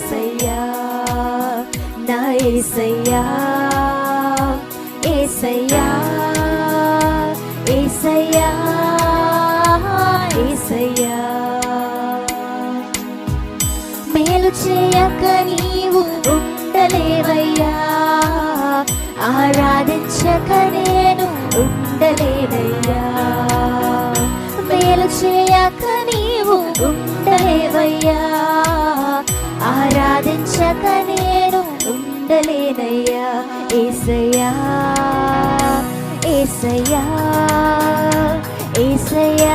ఏసయ్యా నా ఏసయ్యా ఏసయ్యా ఏసయ్యా ఏసయ్యా. మేలు చేయక నీవు ఉండలేవయ్యా ఆరాధించక నేను ఉండలేదయ్యా. మేలు చేయక నీవు ఉండలేవయ్యా ఆరాధించక నేను ఉండలేనయ్యా ఏసయ్యా ఏసయ్యా ఏసయ్యా ఏసయ్యా.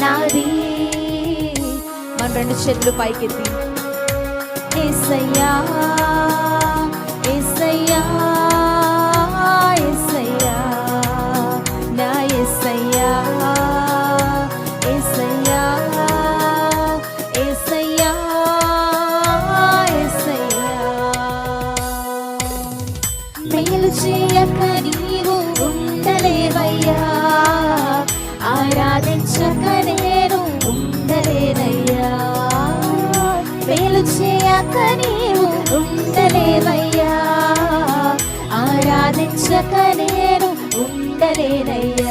నాది మన రెండు చేతులు పైకెత్తి. ఏసయ్యా ఏసయ్యా ఏసయ్యా. మేలు చేయక నీవు ఉండలేవయ్యా. ఆరాధించక నేను ఉండలేనయ్యా.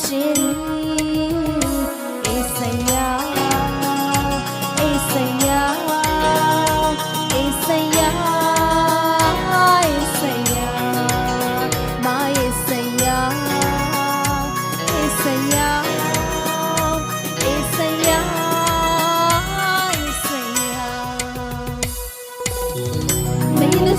చేరి ఏసయ్యా ఏసయ్యా ఏసయ్యా ఏసయ్యా మా ఏసయ్యా ఏసయ్యా ఏసయ్యా ఏసయ్యా మేలు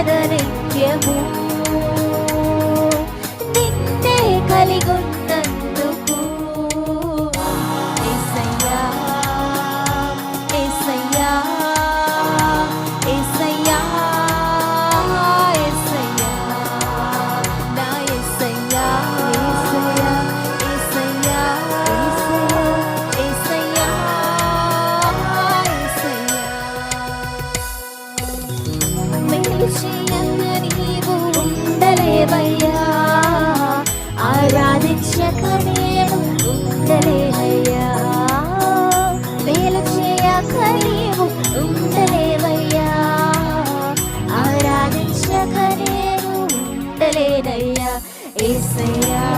అలిసయించెదనిత్యము నిన్నే కలిగొన్నందుకు ఏసయ్యా